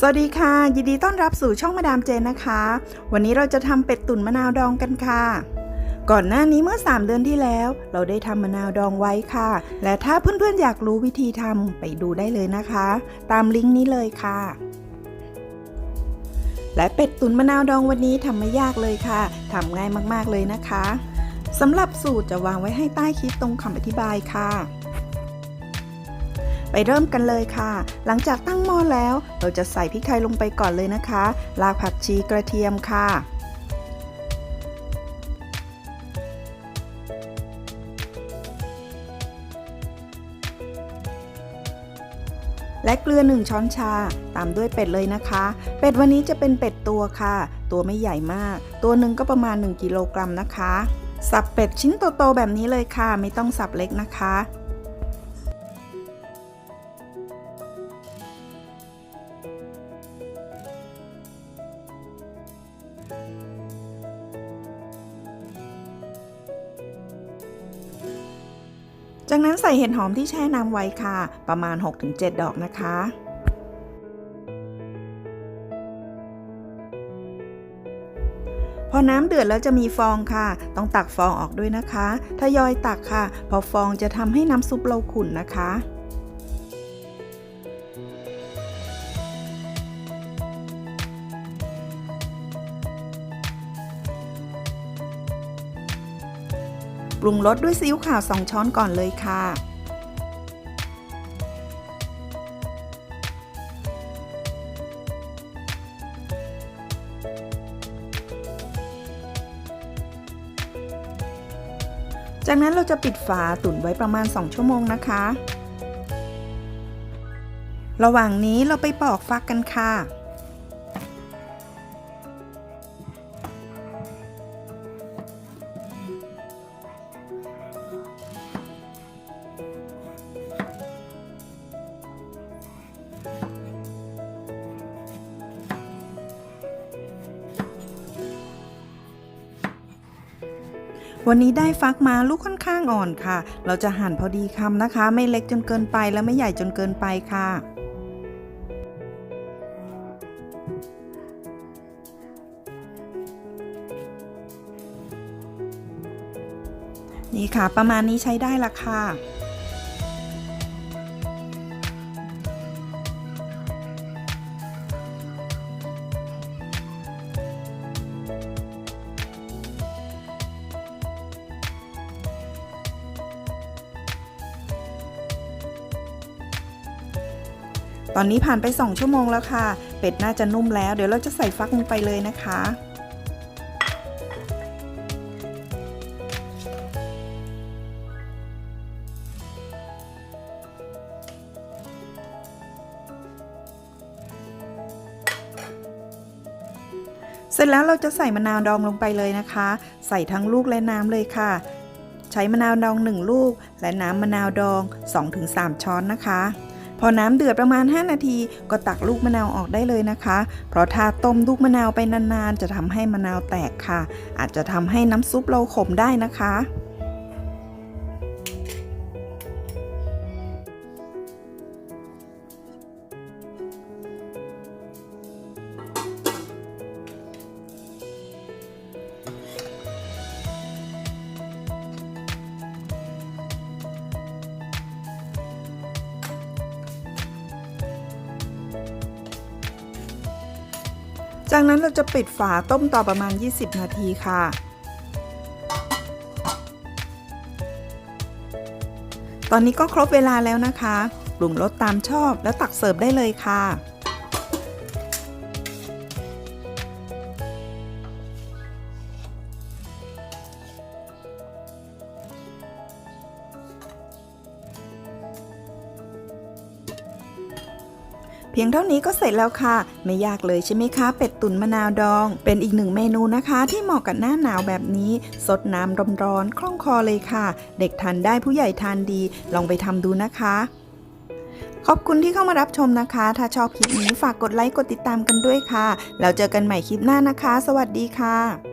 สวัสดีค่ะ ยินดีต้อนรับสู่ช่องมาดามเจนนะคะ วันนี้เราจะทำเป็ดตุ๋นมะนาวดองกันค่ะ ก่อนหน้านี้เมื่อ 3 เดือนที่แล้ว เราได้ทำมะนาวดองไว้ค่ะ และถ้าเพื่อนๆอยากรู้วิธีทำไปดูได้เลยนะคะ ตามลิงก์นี้เลยค่ะ และเป็ดตุ๋นมะนาวดองวันนี้ทำไม่ยากเลยค่ะทำง่ายมากๆเลยนะคะสำหรับสูตรจะวางไว้ให้ใต้คลิปตรงคำอธิบายค่ะ ไปเริ่มกันเลยค่ะ หลังจากตั้งหม้อแล้ว เราจะใส่พริกไทยลงไปก่อนเลยนะคะรากผักชีกระเทียมค่ะ และเกลือ 1 ช้อนชา ตามด้วยเป็ดเลยนะคะ เป็ดวันนี้จะเป็นเป็ดตัวค่ะ ตัวไม่ใหญ่มาก ตัวหนึ่งก็ประมาณ 1 กิโลกรัมนะคะ สับเป็ดชิ้นโตๆแบบนี้เลยค่ะ ไม่ต้องสับเล็กนะคะ จากนั้นใส่เห็ดหอมที่แช่น้ำไว้ค่ะ ประมาณ 6-7 ดอกนะคะพอน้ำเดือดแล้วจะมีฟองค่ะ ต้องตักฟองออกด้วยนะคะ ทยอยตักค่ะ พอฟองจะทำให้น้ำซุปเราขุ่นนะคะ ปรุงรสด้วยซีอิ๊วขาว 2 ช้อนก่อนเลยค่ะ จากนั้นเราจะปิดฝาตุ๋นไว้ประมาณ 2 ชั่วโมงนะคะ ระหว่างนี้เราไปปอกฟักกันค่ะ วันนี้ได้ฟักมาลูกค่อนข้างอ่อนค่ะ เราจะหั่นพอดีคำนะคะ ไม่เล็กจนเกินไปและไม่ใหญ่จนเกินไปค่ะนี่ค่ะ ประมาณนี้ใช้ได้ละค่ะ ตอนนี้ผ่านไป 2 ชั่วโมงแล้วค่ะ เป็ดน่าจะนุ่มแล้ว เดี๋ยวเราจะใส่ฟักลงไปเลยนะคะ เสร็จแล้วเราจะใส่มะนาวดองลงไปเลยนะคะ ใส่ทั้งลูกและน้ำเลยค่ะ ใช้มะนาวดอง 1 ลูก และน้ำมะนาวดอง 2-3 ช้อนนะคะ พอน้ำเดือดประมาณ 5 นาที ก็ตักลูกมะนาวออกได้เลยนะคะ เพราะถ้าต้มลูกมะนาวไปนานๆ จะทำให้มะนาวแตกค่ะ อาจจะทำให้น้ำซุปเราขมได้นะคะ จากนั้นเราจะปิดฝาต้มต่อประมาณ 20 นาทีค่ะ ตอนนี้ก็ครบเวลาแล้วนะคะ ปรุงรสตามชอบแล้วตักเสิร์ฟได้เลยค่ะ พียงเท่านี้ก็เสร็จแล้วค่ะ ไม่ยากเลยใช่ไหมคะ เป็ดตุ๋นมะนาวดอง เป็นอีกหนึ่งเมนูนะคะ ที่เหมาะกับหน้าหนาวแบบนี้ สดน้ำร้อนๆคล่องคอเลยค่ะ เด็กทานได้ผู้ใหญ่ทานดี ลองไปทำดูนะคะขอบคุณที่เข้ามารับชมนะคะ ถ้าชอบคลิปนี้ฝากกดไลค์ กดติดตามกันด้วยค่ะ แล้วเจอกันใหม่คลิปหน้านะคะ สวัสดีค่ะ